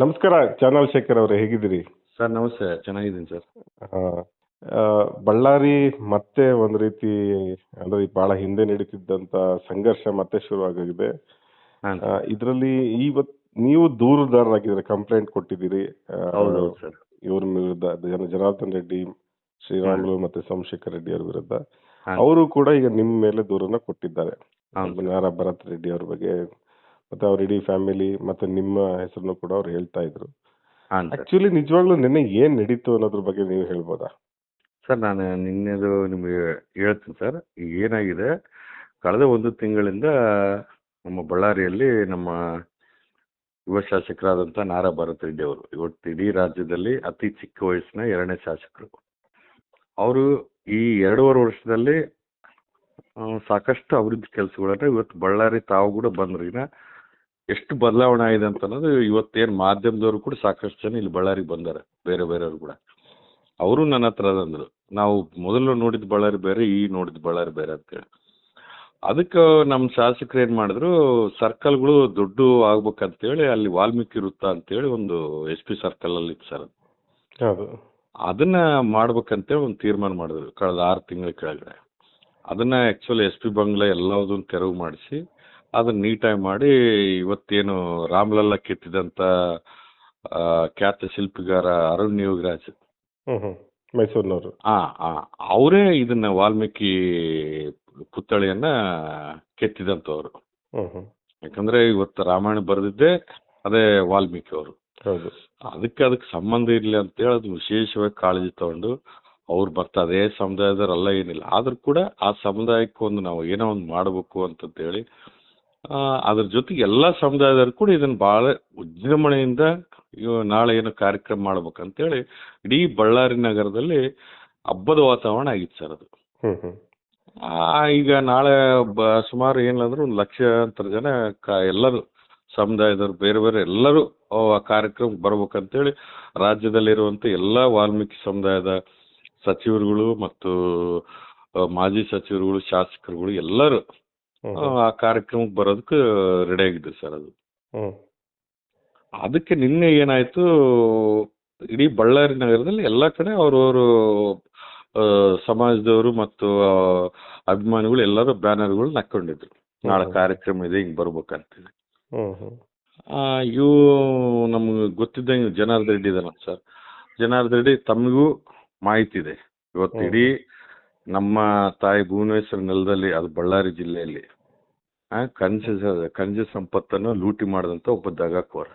ನಮಸ್ಕಾರ ಚಾನಲ್ ಶೇಖರ್ ಅವರೇ ಹೇಗಿದ್ದೀರಿ? ಸರ್ ನಮಸ್ತೆ ಚೆನ್ನಾಗಿದ್ದೀನಿ ಸರ್. ಬಳ್ಳಾರಿ ಮತ್ತೆ ಒಂದು ರೀತಿ ಅಂದ್ರೆ ಬಹಳ ಹಿಂದೆ ನಡೀತಿದ್ದಂತ ಸಂಘರ್ಷ ಮತ್ತೆ ಶುರುವಾಗಿದೆ. ಇದರಲ್ಲಿ ಇವತ್ ನೀವು ದೂರುದಾರರಾಗಿದ್ದೀರಿ ಕಂಪ್ಲೇಂಟ್ ಕೊಟ್ಟಿದ್ದೀರಿ. ಇವ್ರ ವಿರುದ್ಧ ಜನಾರ್ದನ್ ರೆಡ್ಡಿ ಶ್ರೀರಾಮುಲು ಮತ್ತೆ ಸೋಮಶೇಖರ್ ರೆಡ್ಡಿ ಅವರ ವಿರುದ್ಧ. ಅವರು ಕೂಡ ಈಗ ನಿಮ್ಮ ಮೇಲೆ ದೂರನ್ನ ಕೊಟ್ಟಿದ್ದಾರೆ. ಭರತ್ ರೆಡ್ಡಿ ಅವ್ರ ಬಗ್ಗೆ. ಮತ್ತೆ ಅವ್ರ ಇಡೀ ಫ್ಯಾಮಿಲಿ ಮತ್ತೆ ನಿಮ್ಮ ಹೆಸರನ್ನು ಕೂಡ ಅವ್ರು ಹೇಳ್ತಾ ಇದ್ರು. ಹಾಂ ಸರ್ ಆಕ್ಚುಲಿ ನಿಜವಾಗ್ಲೂ ನಿನ್ನೆ ಏನ್ ನಡೀತು ಅನ್ನೋದ್ರ ಬಗ್ಗೆ ನೀವು ಹೇಳ್ಬೋದಾ? ಸರ್ ನಾನು ನಿನ್ನೆದು ನಿಮಗೆ ಹೇಳ್ತೀನಿ ಸರ್ ಈಗ ಏನಾಗಿದೆ ಕಳೆದ ಒಂದು ತಿಂಗಳಿಂದ ನಮ್ಮ ಬಳ್ಳಾರಿಯಲ್ಲಿ ನಮ್ಮ ಯುವ ಶಾಸಕರಾದಂಥ ನಾರಾ ಭರತ್ ರೆಡ್ಡಿ ಅವರು ಇವತ್ತು ಇಡೀ ರಾಜ್ಯದಲ್ಲಿ ಅತಿ ಚಿಕ್ಕ ವಯಸ್ಸಿನ ಎರಡನೇ ಶಾಸಕರು. ಅವರು ಈ ಎರಡೂವರೆ ವರ್ಷದಲ್ಲಿ ಆ, ಸಾಕಷ್ಟು ಅಭಿವೃದ್ಧಿ ಕೆಲಸಗಳನ್ನ ಇವತ್ತು ಬಳ್ಳಾರಿ ತಾವು ಕೂಡ ಬಂದ್ರು. ಈಗ ಎಷ್ಟು ಬದಲಾವಣೆ ಆಗಿದೆ ಅಂತ ಅನ್ನೋದು ಇವತ್ತೇನು ಮಾಧ್ಯಮದವರು ಕೂಡ ಸಾಕಷ್ಟು ಜನ ಇಲ್ಲಿ ಬಳ್ಳಾರಿಗೆ ಬಂದಾರೆ ಬೇರೆ ಬೇರೆಯವರು ಕೂಡ. ಅವರು ನನ್ನ ಹತ್ರ ಅಂದ್ರು ನಾವು ಮೊದಲು ನೋಡಿದ ಬಳ್ಳಾರಿ ಬೇರೆ ಈ ನೋಡಿದ ಬಳ್ಳಾರಿ ಬೇರೆ ಅಂತೇಳಿ. ಅದಕ್ಕೆ ನಮ್ಮ ಶಾಸಕರು ಏನು ಮಾಡಿದ್ರು ಸರ್ಕಲ್ಗಳು ದೊಡ್ಡ ಆಗ್ಬೇಕಂತೇಳಿ ಅಲ್ಲಿ ವಾಲ್ಮೀಕಿ ವೃತ್ತ ಅಂತೇಳಿ ಒಂದು ಎಸ್ ಪಿ ಸರ್ಕಲ್ ಅಲ್ಲಿ ಇತ್ತು ಸರ್. ಹೌದು. ಅದನ್ನ ಮಾಡ್ಬೇಕಂತೇಳಿ ಒಂದು ತೀರ್ಮಾನ ಮಾಡಿದ್ರು ಕಳೆದ ಆರು ತಿಂಗಳ ಕೆಳಗಡೆ. ಅದನ್ನ ಆಕ್ಚುಲಿ ಎಸ್ ಪಿ ಬಂಗ್ಲಾ ಎಲ್ಲದನ್ನು ತೆರವು ಮಾಡಿಸಿ ಅದನ್ನ ನೀಟಾಗಿ ಮಾಡಿ ಇವತ್ತೇನು ರಾಮ್ಲಲ್ಲ ಕೆತ್ತಿದಂತ ಖ್ಯಾತ ಶಿಲ್ಪಿಗಾರ ಅರುಣ್ ಯೋಗರಾಜ್. ಮೈಸೂರಿನವರು. ಆ ಆ ಅವರೇ ಇದನ್ನ ವಾಲ್ಮೀಕಿ ಪುತ್ಥಳಿಯನ್ನ ಕೆತ್ತಿದಂತವ್ರು. ಯಾಕಂದ್ರೆ ಇವತ್ತು ರಾಮಾಯಣ ಬರೆದಿದ್ದೆ ಅದೇ ವಾಲ್ಮೀಕಿ ಅವರು. ಹೌದು. ಅದಕ್ಕೆ ಅದಕ್ಕೆ ಸಂಬಂಧ ಇರಲಿ ಅಂತೇಳಿ ಅದು ವಿಶೇಷವಾಗಿ ಕಾಳಜಿ ತಗೊಂಡು ಅವ್ರು ಬರ್ತಾ ಅದೇ ಸಮುದಾಯದವರೆಲ್ಲ ಏನಿಲ್ಲ. ಆದ್ರೂ ಕೂಡ ಆ ಸಮುದಾಯಕ್ಕೆ ಒಂದು ನಾವು ಏನೋ ಒಂದು ಮಾಡಬೇಕು ಅಂತಂತೇಳಿ ಅದ್ರ ಜೊತೆಗೆ ಎಲ್ಲಾ ಸಮುದಾಯದವರು ಕೂಡ ಇದನ್ನ ಬಹಳ ವಿಜೃಂಭಣೆಯಿಂದ ನಾಳೆ ಏನು ಕಾರ್ಯಕ್ರಮ ಮಾಡ್ಬೇಕಂತೇಳಿ ಇಡೀ ಬಳ್ಳಾರಿ ನಗರದಲ್ಲಿ ಹಬ್ಬದ ವಾತಾವರಣ ಆಗಿತ್ತು ಸರ್ ಅದು. ಆ, ಈಗ ನಾಳೆ ಬ ಸುಮಾರು ಏನಿಲ್ಲ ಒಂದು ಲಕ್ಷಾಂತರ ಜನ ಕ ಎಲ್ಲರೂ ಸಮುದಾಯದವರು ಬೇರೆ ಬೇರೆ ಎಲ್ಲರೂ ಆ ಕಾರ್ಯಕ್ರಮಕ್ಕೆ ಬರ್ಬೇಕಂತೇಳಿ ರಾಜ್ಯದಲ್ಲಿರುವಂಥ ಎಲ್ಲ ವಾಲ್ಮೀಕಿ ಸಮುದಾಯದ ಸಚಿವರುಗಳು ಮತ್ತು ಆ, ಮಾಜಿ ಸಚಿವರುಗಳು ಶಾಸಕರುಗಳು ಎಲ್ಲರೂ ಆ, ಕಾರ್ಯಕ್ರಮಕ್ಕೆ ಬರೋದಕ್ಕೆ ರೆಡಿ ಆಗಿದ್ರು ಸರ್ ಅದು. ಅದಕ್ಕೆ ನಿನ್ನೆ ಏನಾಯ್ತು ಇಡೀ ಬಳ್ಳಾರಿ ನಗರದಲ್ಲಿ ಎಲ್ಲ ಕಡೆ ಅವ್ರವರು ಸಮಾಜದವರು ಮತ್ತು ಅಭಿಮಾನಿಗಳು ಎಲ್ಲರೂ ಬ್ಯಾನರ್ಗಳು ನಕ್ಕೊಂಡಿದ್ರು ನಾಳೆ. ಕಾರ್ಯಕ್ರಮ ಇದೆ ಹಿಂಗೆ ಬರ್ಬೇಕಂತೇಳಿ ಆ, ಇವು ನಮ್ಗೆ ಗೊತ್ತಿದ್ದಂಗೆ ಜನಾರ್ದ ರೆಡ್ಡಿ ಇದಾನ ಸರ್. ಜನಾರ್ದ ರೆಡ್ಡಿ ತಮಗೂ ಮಾಹಿತಿ ಇದೆ. ಇವತ್ತು. ಇಡೀ ನಮ್ಮ ತಾಯಿ ಭುವನೇಶ್ವರ ನೆಲದಲ್ಲಿ ಅದು ಬಳ್ಳಾರಿ ಜಿಲ್ಲೆಯಲ್ಲಿ ಖನಿಜ ಖನಿಜ ಸಂಪತ್ತನ್ನು ಲೂಟಿ ಮಾಡಿದಂತ ಒಬ್ಬ ದಗಾಕೋರ.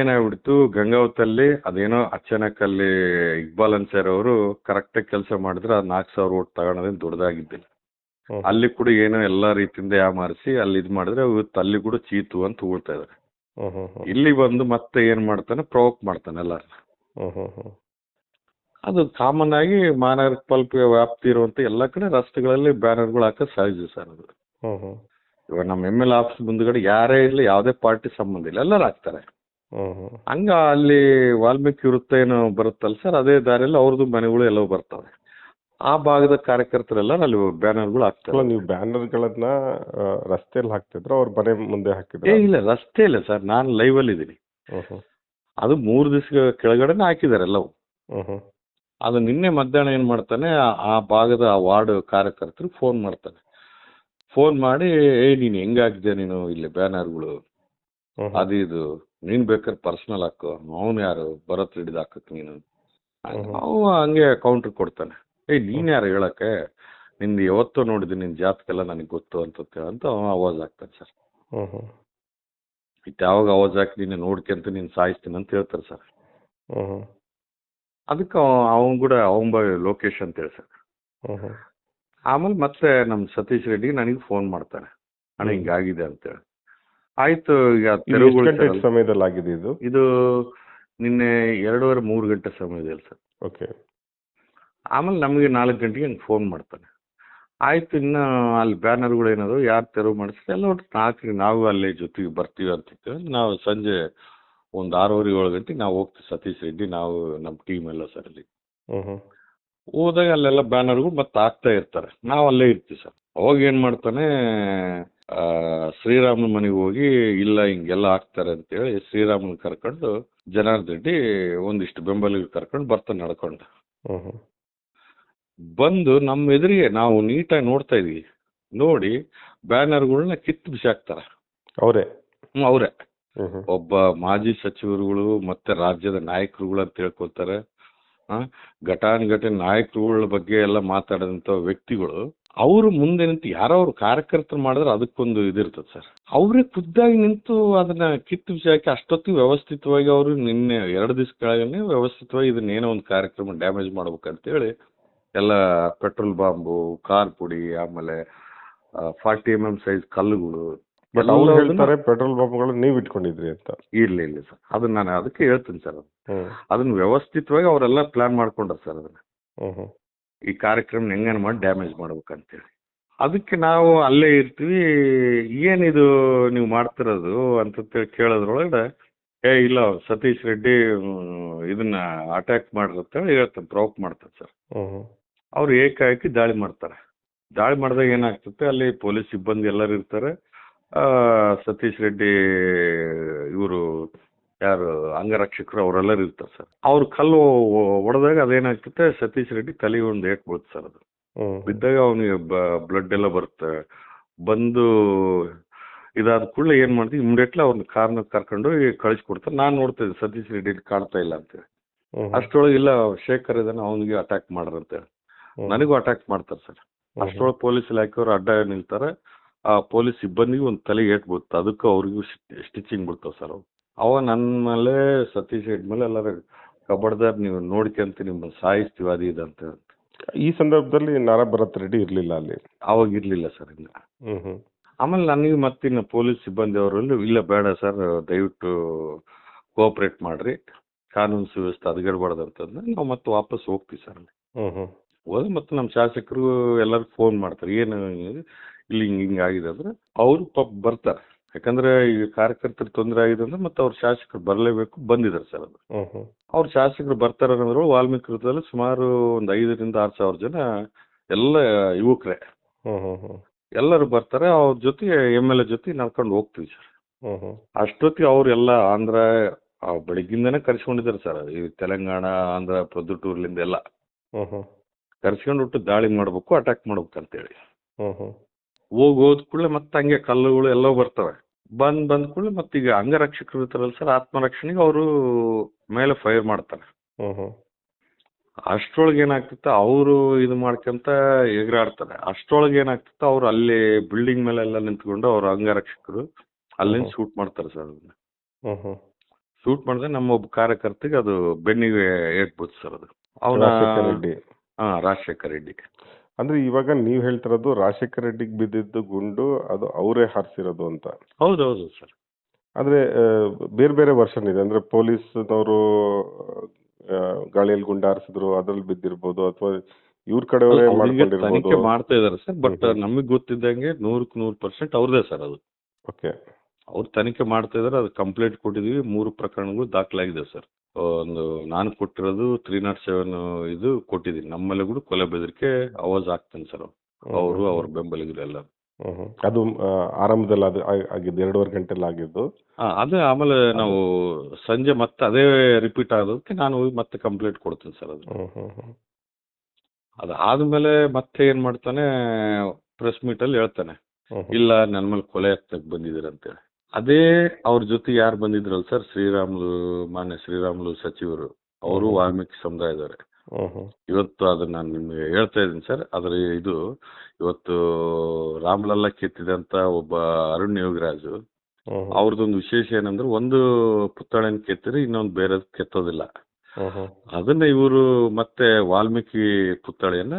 ಏನಾಗ್ಬಿಡ್ತು ಗಂಗಾವತಲ್ಲಿ ಅದೇನೋ ಅಚಾನಕ್ ಅಲ್ಲಿ ಇಕ್ಬಾಲ್ ಅನ್ಸರ್ ಅವರು ಕರೆಕ್ಟಾಗಿ ಕೆಲಸ ಮಾಡಿದ್ರೆ ಅದು ನಾಲ್ಕು ಸಾವಿರ ಓಟ್ ತಗೊಳೋದೇನು ದೊಡ್ಡದಾಗಿದ್ದಿಲ್ಲ. ಅಲ್ಲಿ ಕೂಡ ಏನೋ ಎಲ್ಲಾ ರೀತಿಯಿಂದ ಯಾಮಾರಿಸಿ ಅಲ್ಲಿ ಇದು ಮಾಡಿದ್ರೆ ಇವತ್ತು ಅಲ್ಲಿ ಕೂಡ ಚೀತು ಅಂತ ಉಳ್ತಾ ಇದಾರೆ. ಇಲ್ಲಿ ಬಂದು ಮತ್ತೆ ಏನ್ ಮಾಡ್ತಾನೆ ಪ್ರವೋಕ್ ಮಾಡ್ತಾನೆ ಎಲ್ಲಾರನ್ನ ಅದು ಕಾಮನ್ ಆಗಿ ಮಹಾನಗರ ಪಾಲಿಕೆ ವ್ಯಾಪ್ತಿ ಇರುವಂತ ಎಲ್ಲಾ ಕಡೆ ರಸ್ತೆಗಳಲ್ಲಿ ಬ್ಯಾನರ್ಗಳು ಹಾಕ ಸಹಜ ಸರ್ ಅದು. ಹ್ಮ್ ಹ್ಮ್. ಇವಾಗ ನಮ್ಮ ಎಂ ಎಲ್ ಆಫೀಸ್ ಮುಂದ್ಗಡೆ ಯಾರೇ ಇರಲಿ ಯಾವುದೇ ಪಾರ್ಟಿ ಸಂಬಂಧ ಇಲ್ಲ ಎಲ್ಲರೂ ಹಾಕ್ತಾರೆ. ಹ್ಮ್ ಹ್ಮ್. ಹಂಗ ಅಲ್ಲಿ ವಾಲ್ಮೀಕಿ ವೃತ್ತ ಏನು ಬರುತ್ತಲ್ಲ ಸರ್ ಅದೇ ದಾರಿಯಲ್ಲಿ ಅವ್ರದ್ದು ಮನೆಗಳು ಎಲ್ಲವೂ ಬರ್ತವೆ. ಆ ಭಾಗದ ಕಾರ್ಯಕರ್ತರೆಲ್ಲ ಅಲ್ಲಿ ಬ್ಯಾನರ್ಗಳು ಅಲ್ಲ ಹಾಕ್ತಾರೆ. ನೀವು ಬ್ಯಾನರ್ಗಳನ್ನ ರಸ್ತೆಯಲ್ಲಿ ಹಾಕ್ತಿದ್ರ ಅವ್ರ ಮನೆ ಮುಂದೆ ಏ ಇಲ್ಲ ರಸ್ತೆ ಇಲ್ಲ ಸರ್ ನಾನು ಲೈವ್ ಅಲ್ಲಿ ಇದ್ದೀನಿ. ಹ್ಮ್ ಹ್ಮ್. ಅದು ಮೂರು ದಿವಸ ಕೆಳಗಡೆನೆ ಹಾಕಿದ್ದಾರೆ ಎಲ್ಲವೂ. ಹ್ಮ್ ಹ್ಮ್. ಅದು ನಿನ್ನೆ ಮಧ್ಯಾಹ್ನ ಏನ್ ಮಾಡ್ತಾನೆ ಆ- ಭಾಗದ ಆ ವಾರ್ಡ್ ಕಾರ್ಯಕರ್ತರು ಫೋನ್ ಮಾಡ್ತಾನೆ. ಫೋನ್ ಮಾಡಿ ಏ ನೀನು ಹೆಂಗಾಗಿದೆ ನೀನು? ಇಲ್ಲಿ ಬ್ಯಾನರ್ಗಳು. ಅದು ಇದು. ನೀನ್ ಬೇಕಾದ್ರೆ ಪರ್ಸನಲ್ ಹಾಕು. ಅವನು ಯಾರು? ಭರತ್ ಹಿಡಿದು ಹಾಕಕ್ ನೀನು. ಅವ ಹಂಗೆ ಕೌಂಟರ್ ಕೊಡ್ತಾನೆ. ಏಯ್ ನೀನ್ ಯಾರು ಹೇಳಕ್ಕೆ? ನಿಂದು ಯಾವತ್ತೋ ನೋಡಿದ್ದೀನಿ ನಿನ್ ಜಾತಕೆಲ್ಲ ನನಗೆ ಗೊತ್ತು ಅಂತ ಅಂತ ಅವ ಅವಾಜ್ ಹಾಕ್ತಾನೆ ಸರ್. ಇತ್ತು ಯಾವಾಗ ಅವಾಜ್ ಹಾಕಿ ನೀನು ಅಂತ ನೀನ್ ಸಾಯಿಸ್ತೀನಿ ಅಂತ ಹೇಳ್ತಾರೆ ಸರ್. ಅದಕ್ಕೆ ಅವನ್ ಕೂಡ ಅವನ್ ಬ ಲೋಕೇಶ್ ಅಂತ ಹೇಳಿ ಸರ್. ಆಮೇಲೆ ಮತ್ತೆ ನಮ್ಮ ಸತೀಶ್ ರೆಡ್ಡಿ ನನಗೆ ಫೋನ್ ಮಾಡ್ತಾನೆ. ಅಣ್ಣ. ಹಿಂಗಾಗಿದೆ ಅಂತೇಳಿ ಆಯ್ತು ಈಗ ಸಮಯದಲ್ಲಿ ಆಗಿದೆ ಇದು? ಇದು ನಿನ್ನೆ ಎರಡೂವರೆ ಮೂರು ಗಂಟೆ ಸಮಯದಲ್ಲಿ ಸರ್. ಓಕೆ. ಆಮೇಲೆ ನಮಗೆ ನಾಲ್ಕು ಗಂಟೆಗೆ ಹಂಗೆ ಫೋನ್ ಮಾಡ್ತಾನೆ. ಆಯ್ತು ಇನ್ನು ಅಲ್ಲಿ ಬ್ಯಾನರ್ಗಳು ಏನಾದ್ರು ಯಾರು ತೆರವು ಮಾಡಿಸ್ತಾರೆ ಎಲ್ಲ ಒಟ್ಟು ನಾಲ್ಕು ನಾವು ಅಲ್ಲೇ ಜೊತೆಗೆ ಬರ್ತೀವಿ ಅಂತ ಹೇಳಿ ನಾವು ಸಂಜೆ ಒಂದು ಆರೂವರೆ ಏಳು ಗಂಟೆಗೆ ನಾವು ಹೋಗ್ತೀವಿ ಸತೀಶ್ ರೆಡ್ಡಿ ನಾವು ನಮ್ಮ ಟೀಮ್ ಎಲ್ಲ ಸರ್ ಅಲ್ಲಿ. ಹೋದಾಗ ಅಲ್ಲೆಲ್ಲ ಬ್ಯಾನರ್ಗಳು ಮತ್ತೆ ಹಾಕ್ತಾ ಇರ್ತಾರೆ. ನಾವು ಅಲ್ಲೇ ಇರ್ತೀವಿ ಸರ್ ಅವಾಗ ಏನ್ ಮಾಡ್ತಾನೆ ಆ, ಶ್ರೀರಾಮನ ಮನೆಗೆ ಹೋಗಿ ಇಲ್ಲ ಹಿಂಗೆಲ್ಲ ಹಾಕ್ತಾರೆ ಅಂತೇಳಿ ಶ್ರೀರಾಮನ ಕರ್ಕೊಂಡು ಜನಾರ್ದನ್ ರೆಡ್ಡಿ ಒಂದಿಷ್ಟು ಬೆಂಬಲಿಗೆ ಕರ್ಕೊಂಡು ಬರ್ತಾನೆ ನಡ್ಕೊಂಡು. ಬಂದು ನಮ್ಮ ಎದುರಿಗೆ ನಾವು ನೀಟಾಗಿ ನೋಡ್ತಾ ಇದೀವಿ. ನೋಡಿ ಬ್ಯಾನರ್ಗಳನ್ನ ಕಿತ್ತು ಬಿಸಾಕ್ತಾರೆ. ಅವರೇ. ಹ್ಮ್ ಅವರೇ. ಒಬ್ಬ ಮಾಜಿ ಸಚಿವರುಗಳು ಮತ್ತೆ ರಾಜ್ಯದ ನಾಯಕರುಗಳು ಅಂತ ಹೇಳ್ಕೊತಾರೆ ಆ ಘಟಾನುಘಟಿ ನಾಯಕರುಗಳ ಬಗ್ಗೆ ಎಲ್ಲ ಮಾತಾಡಿದಂತ ವ್ಯಕ್ತಿಗಳು, ಅವರು ಮುಂದೆ ನಿಂತು ಯಾರೋ ಕಾರ್ಯಕರ್ತರು ಮಾಡಿದ್ರೆ ಅದಕ್ಕೊಂದು ಇದಿರ್ತದೆ ಸರ್. ಅವರೇ ಖುದ್ದಾಗಿ ನಿಂತು ಅದನ್ನ ಕಿತ್ತು ಬಿಸಾಕಿ ಅಷ್ಟೊತ್ತಿಗೆ ವ್ಯವಸ್ಥಿತವಾಗಿ ಅವರು ನಿನ್ನೆ ಎರಡು ದಿವಸ ಕೆಳಗನೆ ವ್ಯವಸ್ಥಿತವಾಗಿ ಇದನ್ನ ಏನೋ ಒಂದು ಕಾರ್ಯಕ್ರಮ ಡ್ಯಾಮೇಜ್ ಮಾಡ್ಬೇಕಂತೇಳಿ ಎಲ್ಲ ಪೆಟ್ರೋಲ್ ಬಾಂಬು, ಕಾರ್ ಪುಡಿ, ಆಮೇಲೆ ಫಾರ್ಟಿ ಎಂ ಎಂ ಸೈಜ್ ಕಲ್ಲುಗಳು ಬಟ್ ಅವ್ರು ಹೇಳ್ತಾರೆ ಪೆಟ್ರೋಲ್ ಬಾಂಬ್ಗಳು ನೀವ್ ಇಟ್ಕೊಂಡಿದ್ರಿ ಅಂತ. ಇಲ್ಲ ಇಲ್ಲ ಸರ್. ಅದನ್ನ ನಾನು ಅದಕ್ಕೆ ಹೇಳ್ತೀನಿ ಸರ್. ಅದು ಅದನ್ನ ವ್ಯವಸ್ಥಿತವಾಗಿ ಅವರೆಲ್ಲ ಪ್ಲಾನ್ ಮಾಡ್ಕೊಂಡ್ರ ಸರ್ ಅದನ್ನ. ಈ ಕಾರ್ಯಕ್ರಮ ಹೆಂಗನ್ ಮಾಡಿ ಡ್ಯಾಮೇಜ್ ಮಾಡ್ಬೇಕಂತೇಳಿ. ಅದಕ್ಕೆ ನಾವು ಅಲ್ಲೇ ಇರ್ತೀವಿ. ಏನಿದು ನೀವು ಮಾಡ್ತಿರೋದು ಅಂತ ಕೇಳೋದ್ರೊಳಗಡೆ ಏ ಇಲ್ಲ ಸತೀಶ್ ರೆಡ್ಡಿ ಇದನ್ನ ಅಟ್ಯಾಕ್ ಮಾಡಿರುತ್ತೇಳಿ ಹೇಳ್ತಾರೆ ಪ್ರೋಕ್ ಮಾಡ್ತಾರೆ ಸರ್. ಅವ್ರು ಏಕಾಏಕಿ ದಾಳಿ ಮಾಡ್ತಾರೆ. ದಾಳಿ ಮಾಡಿದಾಗ ಏನಾಗ್ತದೆ ಅಲ್ಲಿ ಪೊಲೀಸ್ ಸಿಬ್ಬಂದಿ ಎಲ್ಲರೂ ಇರ್ತಾರೆ. ಸತೀಶ್ ರೆಡ್ಡಿ ಇವರು ಯಾರು ಅಂಗರಕ್ಷಕರು ಅವರೆಲ್ಲರೂ ಇರ್ತಾರೆ ಸರ್. ಅವ್ರು ಕಲ್ಲು ಹೊಡೆದಾಗ ಅದೇನಾಗ್ತದೆ ಸತೀಶ್ ರೆಡ್ಡಿ ತಲೆಗೆ ಒಂದು ಏಟ್ ಬೀಳುತ್ತೆ ಸರ್ ಅದು. ಬಿದ್ದಾಗ ಅವನಿಗೆ ಬ್ಲಡ್ ಎಲ್ಲ ಬರುತ್ತೆ. ಬಂದು ಇದಾದ ಕೂಡಲೇ ಏನ್ ಮಾಡ್ತೀವಿ ಇಮಿಡಿಯೇಟ್ಲಿ ಅವ್ರನ್ನ ಕಾರ್ನ ಕರ್ಕೊಂಡು ಕಳಿಸ್ಕೊಡ್ತಾರೆ. ನಾನು ನೋಡ್ತಾ ಇದ್ದೆ ಸತೀಶ್ ರೆಡ್ಡಿ ಕಾಣ್ತಾ ಇಲ್ಲ ಅಂತೇಳಿ ಅಷ್ಟೊಳಗೆ ಇಲ್ಲ ಶೇಖರ್ ಇದನ್ನ ಅವನಿಗೆ ಅಟ್ಯಾಕ್ ಮಾಡ್ರಂತೇಳಿ. ನನಗೂ ಅಟ್ಯಾಕ್ ಮಾಡ್ತಾರೆ ಸರ್. ಅಷ್ಟೊಳಗೆ ಪೊಲೀಸ್ ಇಲಾಖೆಯವರು ಅಡ್ಡ ನಿಲ್ತಾರೆ. ಆ ಪೊಲೀಸ್ ಸಿಬ್ಬಂದಿಗೆ ಒಂದು ತಲೆ ಏಟ್ ಬೀಳುತ್ತೆ ಅದಕ್ಕೆ ಅವ್ರಿಗೂ ಸ್ಟಿಚಿಂಗ್ ಬಿಡ್ತಾವೆ ಸರ್ ಅವು ಅವ ನನ್ನ ಮೇಲೆ ಸತೀಶ್ ಮೇಲೆ ಎಲ್ಲರೂ ಕಬಡ್ದಾರ್ ನೀವು ನೋಡ್ಕೊಂತ ನಿಮ್ಮ ಸಾಯಿಸ್ತೀವಿ ಅದು ಇದು ಅಂತ ಹೇಳಿ. ಈ ಸಂದರ್ಭದಲ್ಲಿ ನಾರಾ ಭರತ್ ರೆಡ್ಡಿ ಇರ್ಲಿಲ್ಲ ಅಲ್ಲಿ? ಅವಾಗ ಇರ್ಲಿಲ್ಲ ಸರ್ ಇಲ್ಲ ಹ್ಮ್ ಹ್ಮ್. ಆಮೇಲೆ ನನಗೆ ಮತ್ತಿನ್ನು ಪೊಲೀಸ್ ಸಿಬ್ಬಂದಿ ಅವರಲ್ಲಿ ಇಲ್ಲ ಬೇಡ ಸರ್ ದಯವಿಟ್ಟು ಕೋಆಪರೇಟ್ ಮಾಡ್ರಿ. ಕಾನೂನು ಸುವ್ಯವಸ್ಥೆ ಹದಗೆಡಬಾರ್ದು ಅಂತಂದ್ರೆ ನಾವು ಮತ್ತೆ ವಾಪಸ್ ಹೋಗ್ತೀವಿ ಸರ್ ಅಲ್ಲಿ. ಹ್ಮ್ ಹ್ಮ್. ಹೋದ್ರೆ ಮತ್ತೆ ನಮ್ಮ ಶಾಸಕರು ಎಲ್ಲರಿಗೂ ಫೋನ್ ಮಾಡ್ತಾರೆ. ಏನು ಇಲ್ಲಿ ಹಿಂಗೆ ಹಿಂಗೆ ಆಗಿದೆ ಅಂದ್ರೆ ಅವರು ಪಾಪ ಬರ್ತಾರೆ. ಯಾಕಂದ್ರೆ ಈಗ ಕಾರ್ಯಕರ್ತರ ತೊಂದರೆ ಆಗಿದೆ ಅಂದ್ರೆ ಮತ್ತೆ ಅವ್ರ ಶಾಸಕರು ಬರಲೇಬೇಕು ಬಂದಿದ್ದಾರೆ ಸರ್ ಅದು. ಅವ್ರ ಶಾಸಕರು ಬರ್ತಾರೆ ಅನ್ನೋದ್ರು ವಾಲ್ಮೀಕಿ ವೃತ್ತದಲ್ಲಿ ಸುಮಾರು ಒಂದ್ ಐದರಿಂದ ಆರ್ ಸಾವಿರ ಜನ ಎಲ್ಲ ಯುವಕರೇ. ಎಲ್ಲಾರು ಬರ್ತಾರ ಅವ್ರ ಜೊತೆ ಎಂ ಎಲ್ ಎ ಜೊತೆ ನಡ್ಕೊಂಡು ಹೋಗ್ತೀವಿ ಸರ್. ಅಷ್ಟೊತ್ತಿಗೆ ಅವ್ರೆಲ್ಲ ಆಂಧ್ರ ಆ, ಬೆಳಗ್ಗಿಂದನೇ ಕರ್ಸ್ಕೊಂಡಿದ್ದಾರೆ ಸರ್. ಈ ತೆಲಂಗಾಣ ಆಂಧ್ರ ಪ್ರೊದ್ದುಟೂರ್ಲಿಂದ ಎಲ್ಲ. ಕರ್ಸ್ಕೊಂಡು ಬಿಟ್ಟು ದಾಳಿ ಮಾಡ್ಬೇಕು ಅಟ್ಯಾಕ್ ಮಾಡ್ಬೇಕು ಅಂತೇಳಿ. ಹೋಗಿ ಹೋದ ಕೂಡಲೇ ಮತ್ತೆ ಹಂಗೆ ಕಲ್ಲುಗಳು ಎಲ್ಲೋ ಬರ್ತವೆ. ಬಂದ್ ಬಂದ್ ಕೂಡಲೇ ಮತ್ತೆ ಈಗ ಅಂಗರಕ್ಷಕರು ಇರ್ತಾರಲ್ಲ ಸರ್ ಆತ್ಮರಕ್ಷಣೆಗೆ ಅವರು ಮೇಲೆ ಫೈರ್ ಮಾಡ್ತಾರೆ. ಏನ್ ಅಷ್ಟ್ರೊಳಗೆ ಏನಾಗ್ತಿತ್ತು ಅವರು ಇದು ಮಾಡ್ಕೊಂತ ಎಗರಾಡ್ತಾರೆ. ಅಷ್ಟ್ರೊಳಗೆ ಏನಾಗ್ತಿತ್ತು ಅವ್ರು ಅಲ್ಲಿ ಬಿಲ್ಡಿಂಗ್ ಮೇಲೆ ಎಲ್ಲ ನಿಂತ್ಕೊಂಡು ಅವ್ರ ಅಂಗರಕ್ಷಕರು ಅಲ್ಲಿಂದ. ಶೂಟ್ ಮಾಡ್ತಾರೆ ಸರ್ ಅದನ್ನ. ಶೂಟ್ ಮಾಡಿದ್ರೆ ನಮ್ಮ ಒಬ್ಬ ಕಾರ್ಯಕರ್ತಿಗೆ ಅದು ಬೆನ್ನಿಗೆ ಏಟ್ಬೋದು ಸರ್ ಅದು. ಅವನ ರಾಜಶೇಖರ್ ರೆಡ್ಡಿ. ಹಾ ರಾಜಶೇಖರ್ ರೆಡ್ಡಿ. ಅಂದ್ರೆ ಇವಾಗ ನೀವ್ ಹೇಳ್ತಿರೋದು ರಾಜಶೇಖರ್ ರೆಡ್ಡಿಗ್ ಬಿದ್ದಿದ್ದು ಗುಂಡು ಅದು ಅವರೇ ಹಾರಿಸಿರೋದು ಅಂತ. ಹೌದೌದು ಸರ್. ಅಂದ್ರೆ ಬೇರೆ ಬೇರೆ ವರ್ಷನ್ ಇದೆ. ಅಂದ್ರೆ ಪೊಲೀಸ್ನವರು ಗಾಳಿಯಲ್ಲಿ ಗುಂಡು ಹಾರಿಸಿದ್ರು ಅದ್ರಲ್ಲಿ ಬಿದ್ದಿರ್ಬೋದು ಅಥವಾ ಇವ್ರ ಕಡೆಯವರೇ ತನಿಖೆ ಮಾಡ್ತಾ ಇದಾರೆ ಸರ್ ಬಟ್. ನಮಗೆ ಗೊತ್ತಿದ್ದಂಗೆ ನೂರಕ್ಕೆ ನೂರು ಪರ್ಸೆಂಟ್ ಅವ್ರದೇ ಸರ್ ಅದು. ಓಕೆ. ಅವ್ರು ತನಿಖೆ ಮಾಡ್ತಾ ಇದಾರೆ ಅದು ಕಂಪ್ಲೇಂಟ್ ಕೊಟ್ಟಿದೀವಿ ಮೂರು ಪ್ರಕರಣಗಳು ದಾಖಲಾಗಿದೆ ಸರ್. ಒಂದು ನಾನು ಕೊಟ್ಟಿರೋದು ತ್ರೀ ನಾಟ್ ಸೆವೆನ್ ಇದು ಕೊಟ್ಟಿದ್ದೀನಿ. ನಮ್ಮಲ್ಲಿ ಕೂಡ ಕೊಲೆ ಬೆದರಿಕೆ ಅವಾಜ್ ಆಗ್ತಾನೆ ಸರ್ ಅವರು ಅವ್ರ ಬೆಂಬಲಿಗರು ಎಲ್ಲ. ಹ್ಮ್ ಹ್ಮ್. ಅದು ಆ, ಆರಂಭದಲ್ಲಿ ಅದು ಆ- ಆಗಿದ್ದು ಎರಡೂವರೆ ಗಂಟೆಲ್ಲ ಆಗಿದ್ದು. ಹಾ ಅದೇ ಆಮೇಲೆ ನಾವು ಸಂಜೆ ಮತ್ತೆ ಅದೇ ರಿಪೀಟ್ ಆಗೋದಕ್ಕೆ ನಾನು ಹೋಗಿ ಮತ್ತೆ ಕಂಪ್ಲೇಂಟ್ ಕೊಡ್ತೀನಿ ಸರ್ ಅದು. ಹ್ಮ್ ಹ್ಮ್ ಹ್ಮ್. ಅದಾದ್ಮೇಲೆ ಮತ್ತೆ ಏನ್ ಮಾಡ್ತಾನೆ ಪ್ರೆಸ್ ಮೀಟ್ ಅಲ್ಲಿ ಹೇಳ್ತಾನೆ. ಹ್ಮ್ ಹ್ಮ್. ಇಲ್ಲ ನನ್ನ ಮೇಲೆ ಕೊಲೆ ಆಗ್ತಕ್ ಬಂದಿದ್ದೀರ ಅಂತೇಳಿ. ಅದೇ ಅವ್ರ ಜೊತೆ ಯಾರು ಬಂದಿದ್ರಲ್ಲ ಸರ್ ಶ್ರೀರಾಮುಲು ಮಾನ್ಯ ಶ್ರೀರಾಮುಲು ಸಚಿವರು ಅವರು. ವಾಲ್ಮೀಕಿ ಸಮುದಾಯದವರೇ. ಇವತ್ತು ಅದನ್ನ ನಾನು ನಿಮ್ಗೆ ಹೇಳ್ತಾ ಇದ್ದೀನಿ ಸರ್ ಅದ್ರ ಇದು ಇವತ್ತು ರಾಮ್ಲಲ್ಲ ಕೆತ್ತಿದಂತ ಒಬ್ಬ ಅರುಣ್ ಯೋಗರಾಜು. ಅವ್ರದ್ದೊಂದು ವಿಶೇಷ ಏನಂದ್ರೆ ಒಂದು ಪುತ್ಥಳಿನ ಕೆತ್ತಿದ್ರೆ ಇನ್ನೊಂದು ಬೇರೆ ಕೆತ್ತೋದಿಲ್ಲ. ಅದನ್ನ ಇವರು ಮತ್ತೆ ವಾಲ್ಮೀಕಿ ಪುತ್ಥಳಿಯನ್ನ